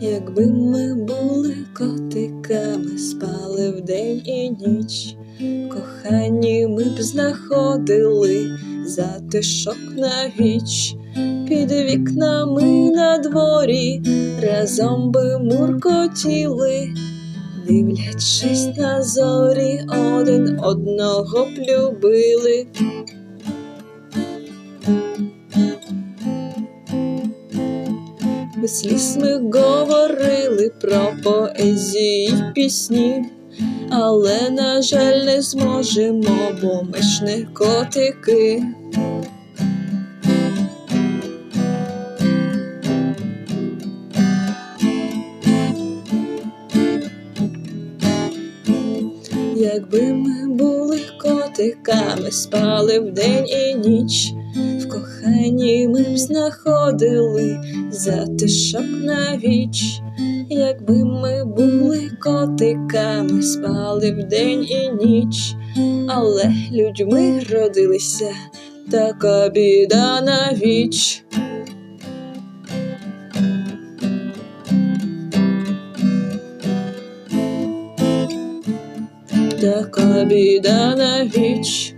Якби ми були котиками, спали вдень і ніч, кохані ми б знаходили затишок на віч, під вікнами на дворі разом би муркотіли, дивлячись на зорі, один одного б любили. Без сліз ми говорили про поезії й пісні, але, на жаль, не зможемо, бо ми ж не котики. Якби ми були котиками, спали вдень і ніч, в коханні ми б знаходили затишок на віч. Якби ми були котиками, спали вдень і ніч, але людьми родилися, така біда на віч. Така біда на віч.